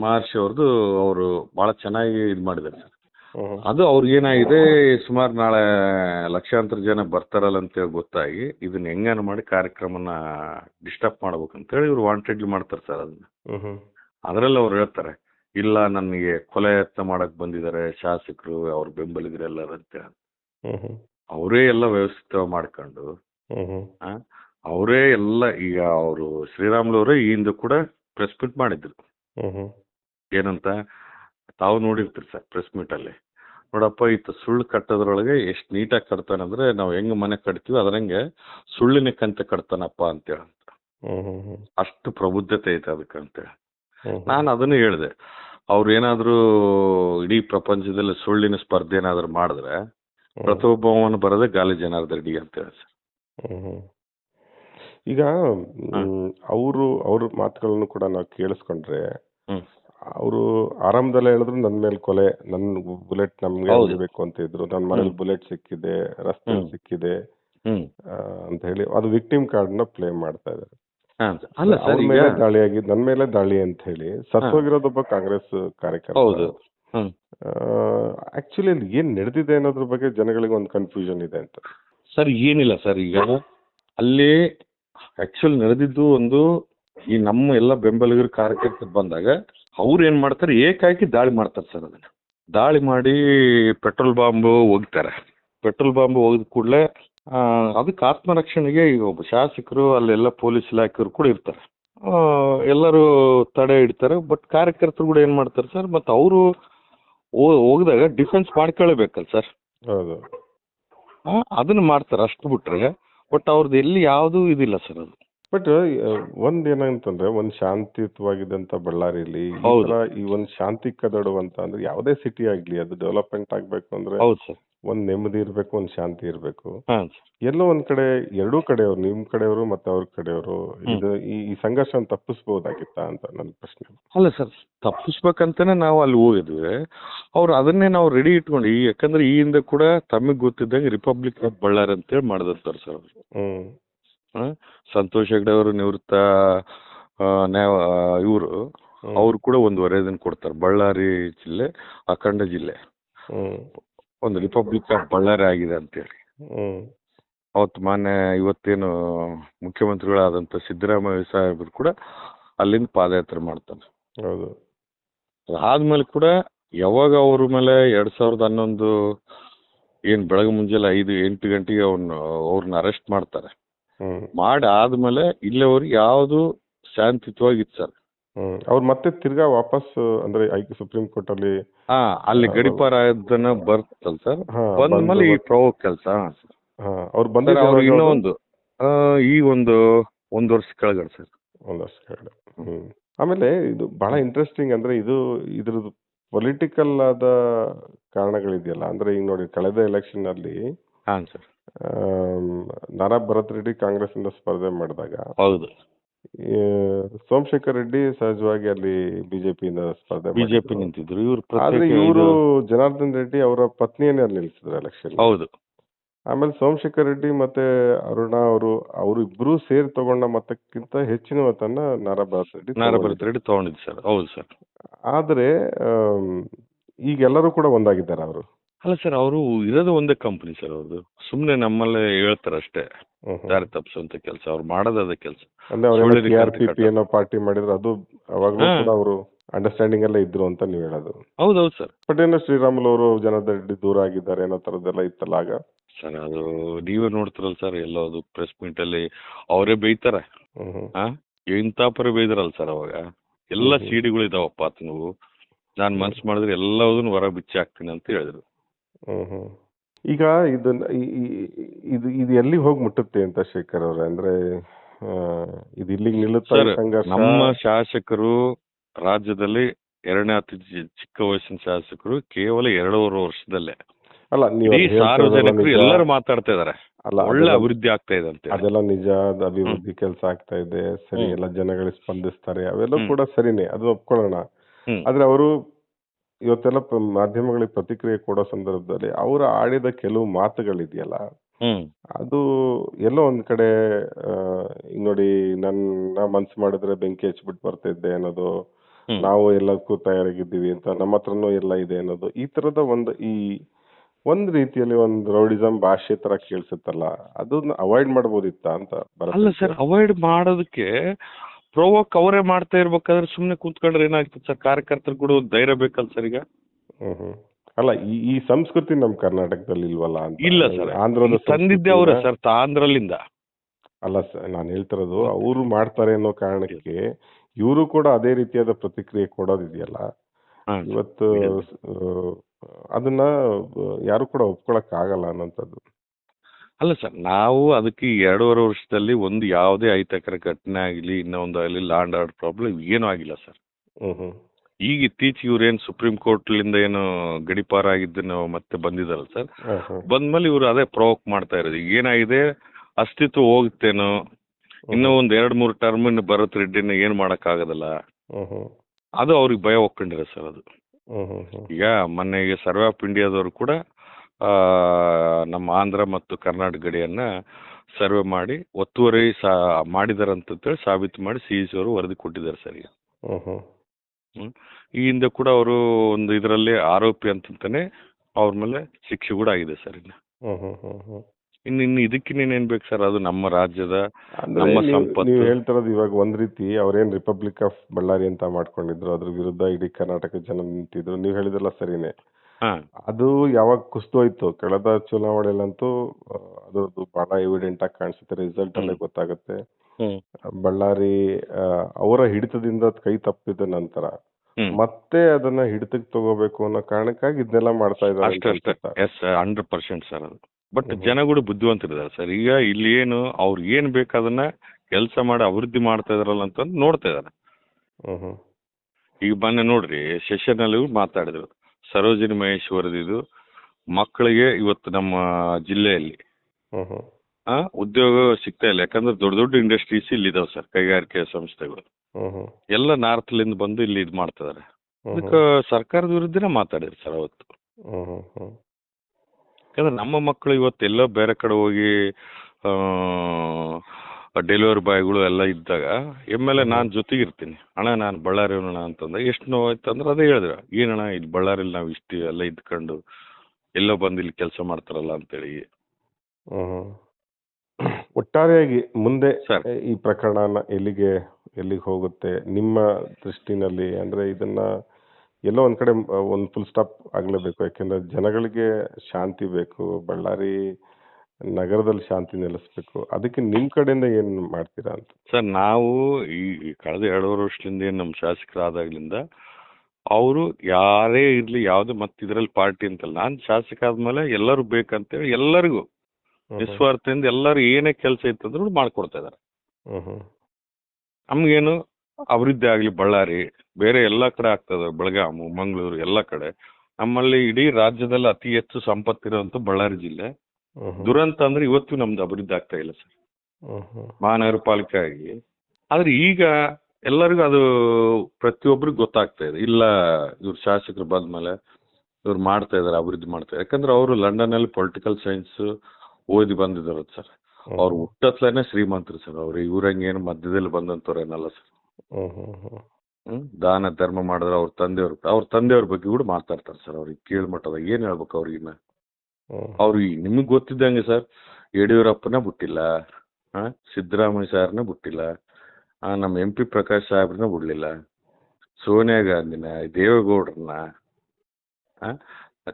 ಮಹರ್ಷಿ ಅವ್ರದ್ದು ಅವರು ಬಹಳ ಚೆನ್ನಾಗಿ ಇದು ಮಾಡಿದ್ದಾರೆ ಸರ್. ಅದು ಅವ್ರಿಗೆ ಏನಾಗಿದೆ ಸುಮಾರು ನಾಳೆ ಲಕ್ಷಾಂತರ ಜನ ಬರ್ತಾರಲ್ಲ ಅಂತೇಳಿ ಗೊತ್ತಾಗಿ ಇದನ್ನ ಹೆಂಗಾನ ಮಾಡಿ ಕಾರ್ಯಕ್ರಮನ ಡಿಸ್ಟರ್ಬ್ ಮಾಡ್ಬೇಕಂತೇಳಿ ಇವ್ರು ವಾಂಟೆಡ್ಲಿ ಮಾಡ್ತಾರೆ ಸರ್ ಅದನ್ನ. ಅದ್ರಲ್ಲಿ ಅವ್ರು ಹೇಳ್ತಾರೆ ಇಲ್ಲ ನನಗೆ ಕೊಲೆ ಯತ್ನ ಮಾಡಕ್ ಬಂದಿದ್ದಾರೆ ಶಾಸಕರು ಅವ್ರ ಬೆಂಬಲಿಗರು ಎಲ್ಲರೂ ಅಂತೇಳಿ ಹ್ಮ್ ಹ್ಮ್. ಅವರೇ ಎಲ್ಲ ವ್ಯವಸ್ಥಿತ ಮಾಡ್ಕೊಂಡು. ಅವರೇ ಎಲ್ಲ ಈಗ ಅವರು ಶ್ರೀರಾಮುಲು ಅವರೇ ಈ ಹಿಂದೆ ಕೂಡ ಪ್ರೆಸ್ ಮೀಟ್ ಮಾಡಿದ್ರು. ಏನಂತ? ತಾವು ನೋಡಿರ್ತೀರಿ ಸರ್ ಪ್ರೆಸ್ ಮೀಟಲ್ಲಿ ನೋಡಪ್ಪ ಇತ್ತು ಸುಳ್ಳು ಕಟ್ಟೋದ್ರೊಳಗೆ ಎಷ್ಟು ನೀಟಾಗಿ ಕಟ್ತಾನಂದ್ರೆ ನಾವು ಹೆಂಗ್ ಮನೆ ಕಟ್ತೀವಿ ಅದರಂಗೆ ಸುಳ್ಳಿನ ಕಂತೆ ಕಟ್ತಾನಪ್ಪ ಅಂತೇಳಿ ಅಷ್ಟು ಪ್ರಬುದ್ಧತೆ ಐತೆ ಅದಕ್ಕೆ ಅಂತೇಳಿ. ನಾನು ಅದನ್ನು ಹೇಳಿದೆ. ಅವ್ರು ಏನಾದರೂ ಇಡೀ ಪ್ರಪಂಚದಲ್ಲಿ ಸುಳ್ಳಿನ ಸ್ಪರ್ಧೆ ಏನಾದ್ರು ಮಾಡಿದ್ರೆ. ಪ್ರತಿಯೊಬ್ಬವನು ಬರೋದೇ ಗಾಲಿ ಜನಾರ್ದನ್ ರೆಡ್ಡಿ ಅಂತ ಹೇಳಿ ಸರ್. ಈಗ ಅವರು ಅವ್ರ ಮಾತುಗಳನ್ನು ಕೂಡ ನಾವು ಕೇಳಿಸ್ಕೊಂಡ್ರೆ ಹ್ಮ್. ಅವರು ಆರಂಭದಲ್ಲೇ ಹೇಳಿದ್ರು ನನ್ನ ಮೇಲೆ ಕೊಲೆ ನನ್ನ ಬುಲೆಟ್ ನಮ್ಗೆ ಹೌದು. ಹೊಡಿಬೇಕು ಅಂತ ಇದ್ರು. ನನ್ನ ಮನೇಲಿ ಬುಲೆಟ್ ಸಿಕ್ಕಿದೆ ರಸ್ತೆ ಹ್ಮ್. ಸಿಕ್ಕಿದೆ ಹ್ಮ್. ಆ, ಅಂತ ಹೇಳಿ ಅದು ವಿಕ್ಟಿಮ್ ಕಾರ್ಡ್ನ ಪ್ಲೇ ಮಾಡ್ತಾ ಇದ್ದಾರೆ. ಹಾ ಸರ್. ಅಲ್ಲ ಅವ್ರ ಸರ್ ಈಗ ಮೇಲೆ ದಾಳಿ ಆಗಿ ನನ್ನ ಮೇಲೆ ದಾಳಿ ಅಂತ ಹೇಳಿ ಸತ್ತೋಗಿರೋದೊಬ್ಬ ಕಾಂಗ್ರೆಸ್ ಕಾರ್ಯಕರ್ತ. ಹೌದು. ಹ್ಮ್. ಆಕ್ಚುಲಿ ಅಲ್ಲಿ ಏನ್ ನಡೆದಿದೆ ಅನ್ನೋದ್ರ ಬಗ್ಗೆ ಜನಗಳಿಗೆ ಒಂದು ಕನ್ಫ್ಯೂಷನ್ ಇದೆ ಅಂತ. ಸರ್ ಏನಿಲ್ಲ ಸರ್ ಈಗ ಅಲ್ಲಿ ಆಕ್ಚುಲಿ ನಡೆದಿದ್ದು ಒಂದು ಈ ನಮ್ಮ ಎಲ್ಲ ಬೆಂಬಲಿಗರು ಕಾರ್ಯಕರ್ತರು ಬಂದಾಗ ಅವ್ರು ಏನ್ ಮಾಡ್ತಾರೆ ಏಕಾಏಕಿ ದಾಳಿ ಮಾಡ್ತಾರೆ ಸರ್ ಅದನ್ನ. ದಾಳಿ ಮಾಡಿ ಪೆಟ್ರೋಲ್ ಬಾಂಬ್ ಹೋಗ್ತಾರೆ. ಪೆಟ್ರೋಲ್ ಬಾಂಬ್ ಒಗೆದ ಕೂಡಲೇ ಅದಕ್ಕೆ ಆತ್ಮರಕ್ಷಣೆಗೆ ಈಗ ಒಬ್ಬ ಶಾಸಕರು ಅಲ್ಲೆಲ್ಲ ಪೊಲೀಸ್ ಇಲಾಖೆಯವರು ಕೂಡ ಇರ್ತಾರೆ. ಎಲ್ಲರೂ ತಡೆ ಇಡ್ತಾರೆ ಬಟ್ ಕಾರ್ಯಕರ್ತರು ಕೂಡ ಏನ್ ಮಾಡ್ತಾರೆ ಸರ್ ಮತ್ತೆ ಅವರು ಹೋಗಿದಾಗ ಡಿಫೆನ್ಸ್ ಮಾಡ್ಕೊಳ್ಳೇಬೇಕಲ್ಲ ಸರ್. ಹೌದು. ಅದನ್ನ ಮಾಡ್ತಾರೆ ಅಷ್ಟು ಬಿಟ್ರೆ ಬಟ್ ಅವ್ರದ್ದು ಎಲ್ಲಿ ಯಾವುದು ಇದಿಲ್ಲ ಸರ್ ಅದು. ಬಟ್ ಒಂದ್ ಏನಂತಂದ್ರೆ ಒಂದ್ ಶಾಂತಿಯುತವಾಗಿದ್ದಂತ ಬಳ್ಳಾರಿಲಿ ಈ ಹೌದು. ತರ ಈ ಒಂದ್ ಶಾಂತಿ ಕದಡುವಂತ ಅಂದ್ರೆ ಯಾವುದೇ ಸಿಟಿ ಆಗ್ಲಿ ಅದು ಡೆವಲಪ್ಮೆಂಟ್ ಆಗ್ಬೇಕು ಅಂದ್ರೆ ಹೌದು ಸರ್. ಒಂದ್ ನೆಮ್ಮದಿ ಇರ್ಬೇಕು ಒಂದ್ ಶಾಂತಿ ಇರ್ಬೇಕು. ಹಾಂ ಸರ್. ಎಲ್ಲೋ ಒಂದ್ ಕಡೆ ಎರಡೂ ಕಡೆಯವರು ನಿಮ್ ಕಡೆಯವರು ಮತ್ತೆ ಅವ್ರ ಕಡೆಯವರು ಹ್ಮ್. ಇದು ಈ ಈ ಸಂಘರ್ಷ ತಪ್ಪಿಸಬಹುದಾಗಿತ್ತ ಅಂತ ನನ್ನ ಪ್ರಶ್ನೆ. ಅಲ್ಲ ಸರ್ ತಪ್ಪಿಸ್ಬೇಕಂತಾನೆ ನಾವು ಅಲ್ಲಿ ಹೋಗಿದ್ವಿ. ಅವ್ರು ಅದನ್ನೇ ನಾವು ರೆಡಿ ಇಟ್ಕೊಂಡು ಈ ಯಾಕಂದ್ರೆ ಈ ಹಿಂದೆ ಕೂಡ ತಮಗೆ ಗೊತ್ತಿದ್ದಂಗೆ ರಿಪಬ್ಲಿಕ್ ಆಫ್ ಬಳ್ಳಾರಿ ಅಂತೇಳಿ ಮಾಡಿದಂತಾರೆ ಸರ್ ಅವ್ರು. ಹ್ಮ್. ಸಂತೋಷ್ ಹೆಗ್ಡೆ ಅವರು ನಿವೃತ್ತ ಇವರು ಹ್ಮ್. ಅವ್ರು ಕೂಡ ಒಂದು ವರದಿನ ಕೊಡ್ತಾರೆ. ಬಳ್ಳಾರಿ ಜಿಲ್ಲೆ ಅಖಂಡ ಜಿಲ್ಲೆ. ಒಂದು ರಿಪಬ್ಲಿಕ್ ಆಫ್ ಬಳ್ಳಾರಿ ಆಗಿದೆ ಅಂತೇಳಿ. ಹೇಳಿ ಅವತ್ತು ಮಾನ್ಯ ಇವತ್ತೇನು ಮುಖ್ಯಮಂತ್ರಿಗಳಾದಂಥ ಸಿದ್ದರಾಮಯ್ಯ ಸಾಹೇಬರು ಕೂಡ ಅಲ್ಲಿಂದ ಪಾದಯಾತ್ರೆ ಮಾಡ್ತಾನೆ ಹೌದು. ಆದ್ಮೇಲೆ ಕೂಡ ಯಾವಾಗ ಅವ್ರ ಮೇಲೆ ಎರಡ್ ಸಾವಿರದ ಹನ್ನೊಂದು ಏನ್ ಬೆಳಗ್ಗೆ ಮುಂಜಾನೆ ಐದು ಎಂಟು ಗಂಟೆಗೆ ಅವ್ನ ಅವ್ರನ್ನ ಅರೆಸ್ಟ್ ಮಾಡ್ತಾರೆ. ಹ್ಮ್. ಮಾಡಿ ಆದ್ಮೇಲೆ ಇಲ್ಲಿವರೆಗೆ ಯಾವುದು ಶಾಂತಿಯುತವಾಗಿತ್ತು ಸರ್. ಅವ್ರು ಮತ್ತೆ ತಿರ್ಗಾ ವಾಪಸ್ ಅಂದ್ರೆ ಸುಪ್ರೀಂ ಕೋರ್ಟ್ ಅಲ್ಲಿ ಹಾ ಅಲ್ಲಿ ಹೌದು. ಗಡಿಪಾರ ಆಯ್ದನ ಬರ್ತಲ್ಲ ಸರ್ ಬಂದ್ಮೇಲೆ ಈ ಪ್ರವೋಕ್ ಕೆಲಸ ಅವ್ರು ಸರ್ ಇನ್ನೊಂದು ಅವ್ರಿಗೆ ಈ ಒಂದು ಒಂದ್ ವರ್ಷ ಕೆಳಗಡೆ ಸರ್. ಒಂದ್ ವರ್ಷ ಕೆಳಗಡೆ. ಆಮೇಲೆ ಇದು ಬಹಳ ಇಂಟ್ರೆಸ್ಟಿಂಗ್ ಅಂದ್ರೆ ಇದು ಇದ್ರದ್ದು ಪೊಲಿಟಿಕಲ್ ಆದ ಕಾರಣಗಳಿದೆಯಲ್ಲ ಅಂದ್ರೆ ಈಗ ನೋಡಿ ಕಳೆದ ಎಲೆಕ್ಷನ್ ಅಲ್ಲಿ ಹಾಂ ಸರ್. ನಾರಾ ಭರತ್ ರೆಡ್ಡಿ ಕಾಂಗ್ರೆಸ್ ಇಂದ ಸ್ಪರ್ಧೆ ಮಾಡಿದಾಗ ಹೌದು. ಸೋಮಶೇಖರ್ ರೆಡ್ಡಿ ಸಹಜವಾಗಿ ಅಲ್ಲಿ ಬಿಜೆಪಿಯಿಂದ ಸ್ಪರ್ಧೆ ಬಿಜೆಪಿ ಮಾಡಿದ್ರು. ನಿಂತಿದ್ರು. ಇವರು ಆದ್ರೆ ಇವರು ಜನಾರ್ದನ್ ರೆಡ್ಡಿ ಅವರ ಪತ್ನಿಯನ್ನೇ ಅಲ್ಲಿ ನಿಲ್ಲಿಸಿದ್ರು ಎಲೆಕ್ಷನ್ ಹೌದು. ಆಮೇಲೆ ಸೋಮಶೇಖರ್ ರೆಡ್ಡಿ ಮತ್ತೆ ಅರುಣ ಅವರು ಅವರು ಇಬ್ರು ಸೇರಿ ತಗೊಂಡ ಮತಕ್ಕಿಂತ ಹೆಚ್ಚಿನ ಮತನ್ನ ನಾರಾ ಭರತ್ ರೆಡ್ಡಿ ನಾರಾ ಭರತ್ ರೆಡ್ಡಿ ತಗೊಂಡಿದ್ದು ಸರ್. ಹೌದು ಸರ್. ಆದ್ರೆ ಆಮ್, ಈಗ ಎಲ್ಲರೂ ಕೂಡ ಒಂದಾಗಿದ್ದಾರೆ ಅವರು. ಅಲ್ಲ ಸರ್ ಅವರು ಇರೋದು ಒಂದೇ ಕಂಪನಿ ಸರ್ ಅವ್ರದ್ದು. ಸುಮ್ಮನೆ ನಮ್ಮಲ್ಲೇ ಹೇಳ್ತಾರೆ ಅಷ್ಟೇ. ದಾರಿ ತಪ್ಪಿಸುವಂತ ಕೆಲಸ ಅವ್ರು ಮಾಡೋದು ಅದೇ ಕೆಲಸ. ಅಂದ್ರೆ ಏನೋ ಪಾರ್ಟಿ ಮಾಡಿದ್ರು ಅದು ಅವಾಗಲೂ. ಕೂಡ ಅವರು ಅಂಡರ್ಸ್ಟ್ಯಾಂಡಿಂಗ್ ಅಲ್ಲೇ ಇದ್ರು ಅಂತ ನೀವು ಹೇಳೋದು. ಹೌದೌದು ಸರ್. ಬಟ್ ಏನೋ ಶ್ರೀರಾಮುಲು ಅವರು ಜನದಲ್ಲಿ ದೂರ ಆಗಿದ್ದಾರೆ ಅನ್ನೋ ತರದೆಲ್ಲ ಇತ್ತಲ್ಲ ಆಗ? ಸರ್ ಅದು ನೀವೇ ನೋಡ್ತಿರಲ್ಲ ಸರ್ ಎಲ್ಲೋದು ಪ್ರೆಸ್ ಮೀಟ್ ಅಲ್ಲಿ ಅವರೇ ಬೈತಾರೆ ಹ್ಮ್ ಹ್ಮ್. ಹಾ? ಇಂಥ ಪರಿ ಬೈದ್ರಲ್ಲ ಸರ್ ಅವಾಗ. ಎಲ್ಲ. ಸಿಡಿಗಳು ಇದಾವಪ್ಪ ಆತ ನೀವು. ನಾನ್ ಮನ್ಸು ಮಾಡಿದ್ರೆ ಎಲ್ಲದನ್ನು ಹೊರ ಬಿಚ್ಚಿ ಹಾಕ್ತೀನಿ ಅಂತ ಹೇಳಿದ್ರು. ಹ್ಮ್ ಹ್ಮ್. ಈಗ ಇದನ್ನ ಈ- ಈ- ಇದು ಇದು ಎಲ್ಲಿ ಹೋಗಿ ಮುಟ್ಟುತ್ತೆ ಅಂತ ಶೇಖರ್ ಅವ್ರೆ? ಅಂದ್ರೆ ಆ, ಇದು ಇಲ್ಲಿಗೆ ನಿಲ್ಲುತ್ತಾ ಈ ಸರ್ ಸಂಘರ್ಷ? ನಮ್ಮ ಶಾಸಕರು ರಾಜ್ಯದಲ್ಲಿ ಎರಡನೇ ಅತಿ ಚಿ- ಚಿಕ್ಕ ವಯಸ್ಸಿನ ಶಾಸಕರು ಕೇವಲ ಎರಡೂವರೆ ವರ್ಷದಲ್ಲೇ. ಅಲ್ಲ ನೀವು ಇಡೀ ಅದ್ ಹೇಳ್ತಾ ಸಾರ್ವಜನಿಕರು ನಿಜ. ಎಲ್ಲರೂ ಮಾತಾಡ್ತಾ ಇದಾರೆ. ಅಲ್ಲ ಒಳ್ಳೆ ಅದೆಲ್ಲ- ಅಭಿವೃದ್ಧಿ ಆಗ್ತಾ ಇದೆ ಅಂತ ಅದೆಲ್ಲ ನಿಜ ಅದು ಅಭಿವೃದ್ಧಿ ಕೆಲಸ ಆಗ್ತಾ ಇದೆ. ಸರಿ ಹ್ಮ್. ಎಲ್ಲ ಜನಗಳಿಗೆ ಸ್ಪಂದಿಸ್ತಾರೆ. ಅವೆಲ್ಲ ಹ್ಮ್. ಕೂಡ ಸರಿನೇ ಅದು ಒಪ್ಕೊಳ್ಳೋಣ. ಹ್ಮ್. ಆದ್ರೆ ಅವರು ಇವತ್ತೆಲ್ಲ ಪ- ಮಾಧ್ಯಮಗಳಿಗೆ ಪ್ರತಿಕ್ರಿಯೆ ಕೊಡೋ ಸಂದರ್ಭದಲ್ಲಿ ಅವರು ಆಡಿದ ಕೆಲವು ಮಾತುಗಳಿದೆಯಲ್ಲ ಹ್ಮ್ ಅದು ಎಲ್ಲೋ ಒಂದ್ ಕಡೆ ಆ, ಈಗ ನೋಡಿ ನನ್ನ ಮನ್ಸು ಮಾಡಿದ್ರೆ ಬೆಂಕಿ ಹಚ್ಬಿಟ್ಟು ಬರ್ತಾ ಇದ್ದೆ ಅನ್ನೋದು ಹ್ಮ್. ನಾವು ಎಲ್ಲದಕ್ಕೂ ತಯಾರಾಗಿದ್ದೀವಿ ಅಂತ ನಮ್ಮ ಹತ್ರನೂ ಎಲ್ಲ ಇದೆ ಅನ್ನೋದು ಈ ತರದ ಒಂದು ಈ ಒಂದ್ ರೀತಿಯಲ್ಲಿ ಒಂದು ರೌಡಿಸಂ ಭಾಷೆ ತರ ಕೇಳಿಸುತ್ತಲ್ಲ ಅದನ್ನ ಅವಾಯ್ಡ್ ಮಾಡ್ಬೋದಿತ್ತ ಅಂತ ಬರುತ್ತೆ ಅಲ್ಲ ಸರ್ ಅವಾಯ್ಡ್ ಮಾಡೋದಕ್ಕೆ ಪ್ರೊವೋಕ್ ಅವರೇ ಮಾಡ್ತಾ ಇರ್ಬೇಕಾದ್ರೆ ಸುಮ್ನೆ ಕೂತ್ಕೊಂಡ್ರೆ ಏನಾಗ್ತದೆ ಸರ್? ಕಾರ್ಯಕರ್ತರು ಕೂಡ ಒಂದು ಧೈರ್ಯ ಬೇಕಲ್ಲ ಸರ್ ಈಗ? ಹ್ಮ್ ಹ್ಮ್. ಅಲ್ಲ ಈ ಈ ಸಂಸ್ಕೃತಿ ನಮ್ಮ ಕರ್ನಾಟಕದಲ್ಲಿ ಇಲ್ವಲ್ಲ ಇಲ್ಲ ಸರ್. ಆಂಧ್ರದ ತಂದಿದ್ದೆ ಅವರ ಸರ್ ಆಂಧ್ರಲಿಂದ ಅಲ್ಲ ಸರ್ ನಾನು ಹೇಳ್ತಿರೋದು ಅವರು ಮಾಡ್ತಾರೆ ಅನ್ನೋ ಕಾರಣಕ್ಕೆ ಇವರು ಕೂಡ ಅದೇ ರೀತಿಯಾದ ಪ್ರತಿಕ್ರಿಯೆ ಕೊಡೋದಿದೆಯಲ್ಲ? ಇವತ್ತು ಅದನ್ನ ಯಾರು ಕೂಡ ಒಪ್ಕೊಳಕ್ ಆಗಲ್ಲ ಅನ್ನೋಂಥದ್ದು. ಅಲ್ಲ ಸರ್ ನಾವು ಅದಕ್ಕೆ ಎರಡೂವರೆ ವರ್ಷದಲ್ಲಿ ಒಂದು ಯಾವುದೇ ಅಹಿತಕರ ಘಟನೆ ಆಗಲಿ ಇನ್ನೊಂದು ಒಂದು ಆಗಲಿ ಲ್ಯಾಂಡ್ ಆರ್ಡರ್ ಪ್ರಾಬ್ಲಮ್ ಏನೂ ಆಗಿಲ್ಲ ಸರ್. ಈಗ ಇತ್ತೀಚೆಗೆ ಇವ್ರೇನು ಸುಪ್ರೀಂ ಕೋರ್ಟ್ಲಿಂದ ಏನು ಗಡಿಪಾರ ಆಗಿದ್ದನ್ನು ಮತ್ತೆ ಬಂದಿದ್ದಾರಲ್ಲ ಸರ್. ಹಾ, ಹಾ. ಬಂದ್ಮೇಲೆ ಇವರು ಅದೇ ಪ್ರೊವೋಕ್ ಮಾಡ್ತಾ ಇರೋದು. ಈಗ ಏನಾಗಿದೆ? ಅಸ್ತಿತ್ವ ಹೋಗುತ್ತೇನೋ? ಇನ್ನೂ ಒಂದ್ ಎರಡ್ ಮೂರು ಟರ್ಮ್ ಇನ್ನು ಭರತ್ ರೆಡ್ಡಿನ ಏನ್ ಮಾಡಕ್ ಆಗೋದಲ್ಲ ಹ್ಮ್ ಹ್ಮ್ ಅದು ಅವ್ರಿಗೆ ಭಯ ಒಕ್ಕೊಂಡಿರೋ ಸರ್ ಅದು. ಈಗ ಮೊನ್ನೆ ಈಗ ಸರ್ವೆ ಆಫ್ ಇಂಡಿಯಾದವರು ಕೂಡ ನಮ್ಮ ಆಂಧ್ರ ಮತ್ತು ಕರ್ನಾಟಕ ಗಡಿಯನ್ನ ಸರ್ವೆ ಮಾಡಿ ಒತ್ತುವರಿ ಸಾ ಮಾಡಿದಾರೆ ಅಂತೇಳಿ ಸಾಬೀತು ಮಾಡಿ ಸಿ ಸಿ ಅವರು ವರದಿ ಕೊಟ್ಟಿದ್ದಾರೆ ಸರ್ ಈಗ. ಹ್ಮ್. ಈ ಹಿಂದೆ ಕೂಡ ಅವರು ಒಂದು ಇದರಲ್ಲಿ ಆರೋಪಿ ಅಂತಂತಾನೆ ಅವ್ರ ಮೇಲೆ ಶಿಕ್ಷೆ ಕೂಡ ಆಗಿದೆ ಸರ್ ಇನ್ನು. ಇನ್ನು ಇನ್ನು ಇದಕ್ಕಿನ್ನೇನು ಏನ್ ಬೇಕು ಸರ್? ಅದು ನಮ್ಮ ರಾಜ್ಯದ ಅಂದ್ರೆ ನಮ್ಮ ನೀವು- ಸಂಪತ್ತು. ನೀವು ಹೇಳ್ತಿರೋದು ಇವಾಗ ಒಂದ್ ರೀತಿ ಅವ್ರೇನ್ ರಿಪಬ್ಲಿಕ್ ಆಫ್ ಬಳ್ಳಾರಿ ಅಂತ ಮಾಡ್ಕೊಂಡಿದ್ರು ಅದ್ರ ವಿರುದ್ಧ ಇಡೀ ಕರ್ನಾಟಕ ಜನ ನಿಂತಿದ್ರು. ನೀವು ಹೇಳಿದ್ರಲ್ಲ ಸರಿನೇ ಹಾ. ಅದು ಯಾವಾಗ ಕುಸ್ದೋಯ್ತು ಕಳೆದ ಚುನಾವಣೆಯಲ್ಲಂತೂ ಆ, ಅದ್ರದ್ದು ಬಹಳ ಎವಿಡೆಂಟ್ ಆಗಿ ಕಾಣಿಸುತ್ತೆ. ರಿಸಲ್ಟ್ ಅಲ್ಲೇ ಹ್ಮ್. ಗೊತ್ತಾಗುತ್ತೆ. ಹ್ಮ್. ಬಳ್ಳಾರಿ ಆ, ಅವರ ಹಿಡಿತದಿಂದ ಕೈ ತಪ್ಪಿದ ನಂತರ ಹ್ಮ್. ಮತ್ತೆ ಅದನ್ನ ಹಿಡಿತಕ್ಕೆ ತಗೋಬೇಕು ಅನ್ನೋ ಕಾರಣಕ್ಕಾಗಿ ಇದನ್ನೆಲ್ಲ ಮಾಡ್ತಾ ಇದ್ದಾರೆ ಅಷ್ಟೇ ಅಂತ ಅಷ್ಟೇ ಅನ್ಸುತ್ತೆ. ಎಸ್ ಹಂಡ್ರೆಡ್ ಪರ್ಸೆಂಟ್ ಸರ್ ಅದು. But hmm. ಜನಗಳು ಬುದ್ಧಿವಂತರಿದ್ದಾರೆ ಸರ್ ಈಗ ಇಲ್ಲಿ ಏನು ಅವ್ರು ಏನ್ ಬೇಕಾದನ್ನ ಕೆಲಸ ಮಾಡಿ ಅಭಿವೃದ್ಧಿ ಮಾಡ್ತಾ ಇದಾರಲ್ಲ ಅಂತ ನೋಡ್ತಾ ಹ್ಮ್ ಹ್ಮ್. ಈಗ ಬನ್ನಿ ನೋಡ್ರಿ ಸೆಷನ್ ಅಲ್ಲಿ ಮಾತಾಡಿದ್ರು. ಸರೋಜಿನಿ ಮಹೇಶ್ ವರದಿದು ಮಕ್ಕಳಿಗೆ ಇವತ್ತು ನಮ್ಮ ಜಿಲ್ಲೆಯಲ್ಲಿ ಆ ಉದ್ಯೋಗ ಸಿಗ್ತಾ ಇಲ್ಲ. ಯಾಕಂದ್ರೆ ದೊಡ್ಡ ದೊಡ್ಡ ಇಂಡಸ್ಟ್ರೀಸ್ ಇಲ್ಲಿ ಇದಾವೆ ಸರ್ ಕೈಗಾರಿಕೆ ಸಂಸ್ಥೆಗಳು. ಎಲ್ಲ ನಾರ್ತ್ ಲಿಂದ ಬಂದು ಇಲ್ಲಿ ಇದು ಮಾಡ್ತಾ ಇದಾರೆ ಅದಕ್ಕೆ ಸರ್ಕಾರದ ವಿರುದ್ಧನೇ ಮಾತಾಡಿದ್ರು ಸರ್ ಅವತ್ತು. ಯಾಕಂದ್ರೆ ನಮ್ಮ ಮಕ್ಕಳು ಇವತ್ತು ಎಲ್ಲೋ ಬೇರೆ ಕಡೆ ಹೋಗಿ ಡೆಲಿವರಿ ಬಾಯ್ಗಳು ಎಲ್ಲ ಇದ್ದಾಗ ಎಂ ಎಲ್ ಎ ನಾನು ಜೊತೆಗಿರ್ತೀನಿ ಅಣ್ಣ ನಾನು ಬಳ್ಳಾರಿ ಅಣ್ಣ ಅಂತಂದ್ರೆ ಎಷ್ಟು ನೋವಾಯ್ತು ಅಂದ್ರೆ ಅದೇ ಹೇಳಿದ್ರು. ಏನಣ್ಣ ಇದು ಬಳ್ಳಾರಿಲಿ ನಾವು ಇಷ್ಟು ಎಲ್ಲ ಇದ್ಕೊಂಡು ಎಲ್ಲೋ ಬಂದು ಇಲ್ಲಿ ಕೆಲಸ ಮಾಡ್ತಾರಲ್ಲ ಅಂತೇಳಿ. ಒಟ್ಟಾರೆಯಾಗಿ ಮುಂದೆ ಸರ್. ಈ ಪ್ರಕರಣ ಎಲ್ಲಿಗೆ ಎಲ್ಲಿಗೆ ಹೋಗುತ್ತೆ ನಿಮ್ಮ ದೃಷ್ಟಿನಲ್ಲಿ ಅಂದ್ರೆ ಇದನ್ನ ಎಲ್ಲೋ ಒಂದ್ ಕಡೆ ಒಂದ್ ಫುಲ್ ಸ್ಟಾಪ್ ಆಗ್ಲೇಬೇಕು. ಯಾಕೆಂದ್ರೆ ಜನಗಳಿಗೆ ಶಾಂತಿ ಬೇಕು. ಬಳ್ಳಾರಿ ನಗರದಲ್ಲಿ ಶಾಂತಿ ನೆಲೆಸಬೇಕು ಅದಕ್ಕೆ ನಿಮ್ ಕಡೆಯಿಂದ ಏನ್ ಮಾಡ್ತೀರಾ ಅಂತ ಸರ್ ನಾವು ಈ ಈ ಕಳೆದ ಎರಡೂವರೆ ವರ್ಷದಿಂದ ಏನು ನಮ್ಮ ಶಾಸಕರಾದಾಗ್ಲಿಂದ ಅವರು ಯಾರೇ ಇರಲಿ ಯಾವುದೇ ಮತ್ತೆ ಇದರಲ್ಲಿ ಪಾರ್ಟಿ ಅಂತಲ್ಲ ನಾನು ಶಾಸಕ ಆದ್ಮೇಲೆ ಎಲ್ಲರೂ ಬೇಕಂತೇಳಿ ಎಲ್ಲರಿಗೂ. ನಿಸ್ವಾರ್ಥದಿಂದ ಎಲ್ಲರೂ ಏನೇ ಕೆಲಸ ಇತ್ತಂದ್ರೂ ಮಾಡ್ಕೊಡ್ತಾ ಇದ್ದಾರೆ ಹ್ಮ್. ನಮ್ಗೇನು ಅಭಿವೃದ್ಧಿ ಆಗಲಿ ಬಳ್ಳಾರಿ ಬೇರೆ ಎಲ್ಲಾ ಕಡೆ ಆಗ್ತದೆ ಬೆಳಗಾಮು ಮಂಗಳೂರು ಎಲ್ಲ ಕಡೆ ನಮ್ಮಲ್ಲಿ ಇಡೀ ರಾಜ್ಯದಲ್ಲಿ ಅತಿ ಹೆಚ್ಚು ಸಂಪತ್ತಿರುವಂತ ಬಳ್ಳಾರಿ ಜಿಲ್ಲೆ. ದುರಂತ ಅಂದ್ರೆ ಇವತ್ತು ನಮ್ದು ಅಭಿವೃದ್ಧಿ ಆಗ್ತಾ ಇಲ್ಲ ಸರ್. ಮಹಾನಗರ ಪಾಲಿಕೆ ಆಗಿ. ಆದ್ರೆ ಈಗ ಎಲ್ಲರಿಗೂ ಅದು ಪ್ರತಿಯೊಬ್ಬರಿಗೂ ಗೊತ್ತಾಗ್ತಾ ಇದೆ. ಇಲ್ಲ ಇವ್ರ ಶಾಸಕರು ಬಂದ್ಮೇಲೆ ಇವ್ರು ಮಾಡ್ತಾ ಇದಾರೆ ಅಭಿವೃದ್ಧಿ ಮಾಡ್ತಾ ಇದ್ದಾರೆ ಯಾಕಂದ್ರೆ ಅವರು ಲಂಡನ್ ಅಲ್ಲಿ ಪೊಲಿಟಿಕಲ್ ಸೈನ್ಸ್ ಓದಿ ಬಂದಿದ್ದಾರೆ ಸರ್. ಅವ್ರ ಹುಟ್ಟತ್ಲೇನೆ ಶ್ರೀಮಂತರು ಸರ್. ಅವ್ರು ಇವ್ರಂಗೇನು ಮಧ್ಯದಲ್ಲಿ ಬಂದಂತವ್ರು ಏನಲ್ಲ ಸರ್. ದಾನ ಧರ್ಮ ಮಾಡಿದ್ರೆ ಅವ್ರ ತಂದೆಯವ್ರ ಅವ್ರ ತಂದೆಯವ್ರ ಬಗ್ಗೆ ಕೂಡ ಮಾತಾಡ್ತಾರೆ ಸರ್. ಅವ್ರಿಗೆ ಕೇಳ್ಮಟ್ಟದ ಏನ್ ಹೇಳ್ಬೇಕು ಅವ್ರಿಗಿನ್ನ ಹ್ಮ್. ನಿಮ್ಗ್ ಗೊತ್ತಿದ್ದಂಗೆ ಸರ್ ಯಡಿಯೂರಪ್ಪನ ಬಿಟ್ಟಿಲ್ಲ ಆ ಸಿದ್ದರಾಮಯ್ಯ ಸಾರ್ನ ಬಿಟ್ಟಿಲ್ಲ ಆ ನಮ್ಮ ಎಂ ಪಿ ಪ್ರಕಾಶ್ ಸಾಹೇಬ್ರನ್ನ ಬಿಡ್ಲಿಲ್ಲ ಸೋನಿಯಾ ಗಾಂಧಿನ ದೇವೇಗೌಡ್ರನ್ನ ಆ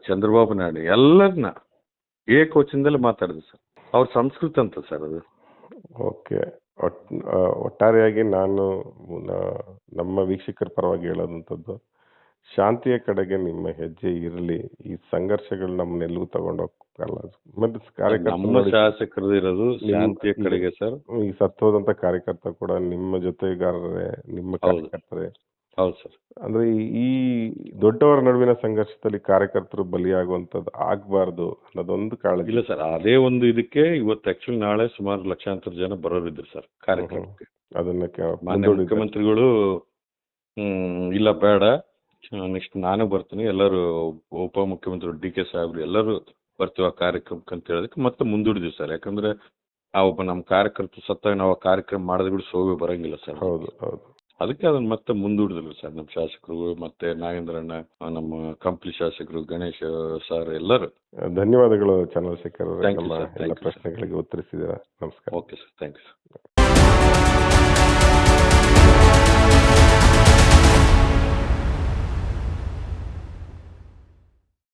ಚಂದ್ರಬಾಬು ನಾಯ್ಡು ಎಲ್ಲರನ್ನ ಏಕವಚನದಲ್ಲಿ ಮಾತಾಡಿದ್ರು ಸರ್. ಅವ್ರ ಸಂಸ್ಕೃತ ಅಂತ ಸರ್ ಅದು. ಓಕೆ. ಒಟ್ ಒಟ್ಟಾರೆಯಾಗಿ ನಾನು ನಮ್ಮ ವೀಕ್ಷಕರ ಪರವಾಗಿ ಹೇಳೋದಂಥದ್ದು ಶಾಂತಿಯ ಕಡೆಗೆ ನಿಮ್ಮ ಹೆಜ್ಜೆ ಇರಲಿ. ಈ ಸಂಘರ್ಷಗಳು ನಮ್ಮನ್ನೆಲ್ಲೂ ತಗೊಂಡೋಗಲ್ಲ ಮತ್ತೆ ಕಾರ್ಯಕರ್ತರು ನಮ್ಮ ನೋಡಿ, ಶಾಸಕರದ್ದು ಇರೋದು ನಿಮ್ಮ- ಶಾಂತಿಯ ಕಡೆಗೆ ಸರ್. ಈ ಸತ್ತೋದಂತ ಕಾರ್ಯಕರ್ತ ಕೂಡ ನಿಮ್ಮ ಜೊತೆಗಾರರೇ ನಿಮ್ಮ. ಕಾರ್ಯಕರ್ತರೇ. ಹೌದು ಸರ್. ಅಂದ್ರೆ ಈ- ದೊಡ್ಡವರ ನಡುವಿನ ಸಂಘರ್ಷದಲ್ಲಿ ಕಾರ್ಯಕರ್ತರು ಬಲಿಯಾಗುವಂತದ್ದು ಆಗ್ಬಾರ್ದು ಅನ್ನೋದೊಂದು ಕಾಳಜಿ. ಇಲ್ಲ ಸರ್ ಅದೇ ಒಂದು ಇದಕ್ಕೆ ಇವತ್ತು ಆಕ್ಚುಲಿ ನಾಳೆ ಸುಮಾರು ಲಕ್ಷಾಂತರ ಜನ ಬರೋರಿದ್ರು ಸರ್ ಕಾರ್ಯಕ್ರಮಕ್ಕೆ ಅದನ್ನ ಮುಖ್ಯಮಂತ್ರಿಗಳು ಹ್ಮ್ ಇಲ್ಲ ಬೇಡ. ನೆಕ್ಸ್ಟ್ ನಾನು ಬರ್ತೀನಿ. ಎಲ್ಲರೂ ಉಪಮುಖ್ಯಮಂತ್ರಿ ಡಿ ಕೆ ಸಾಹೇಬ್ರು ಎಲ್ಲರೂ ಬರ್ತೀವಿ ಆ ಕಾರ್ಯಕ್ರಮಕ್ಕೆ ಅಂತ ಹೇಳೋದಕ್ಕೆ ಮತ್ತೆ ಮುಂದೂಡಿದ್ವಿ ಸರ್. ಯಾಕಂದ್ರೆ ಆ ಒಬ್ಬ ನಮ್ಮ ಕಾರ್ಯಕರ್ತರು ಸತ್ತಾಗ ನಾವು ಆ ಕಾರ್ಯಕ್ರಮ ಮಾಡಿದ ಕೂಡ ಶೋಭೆ ಬರಂಗಿಲ್ಲ ಸರ್. ಹೌದು ಹೌದು. ಅದಕ್ಕೆ ಅದನ್ನ ಮತ್ತೆ ಮುಂದೂಡಿದ್ರು ಸರ್ ನಮ್ಮ ಶಾಸಕರು ಮತ್ತೆ ನಾಗೇಂದ್ರಣ್ಣ ನಮ್ಮ ಕಂಪ್ಲಿ ಶಾಸಕರು ಗಣೇಶ್ ಸರ್ ಎಲ್ಲರೂ. ಧನ್ಯವಾದಗಳು ಚಂದ್ರಶೇಖರ್. ಪ್ರಶ್ನೆಗಳಿಗೆ ಉತ್ತರಿಸಿದ್ದೀರಾ. ನಮಸ್ಕಾರ. Okay sir thank you sir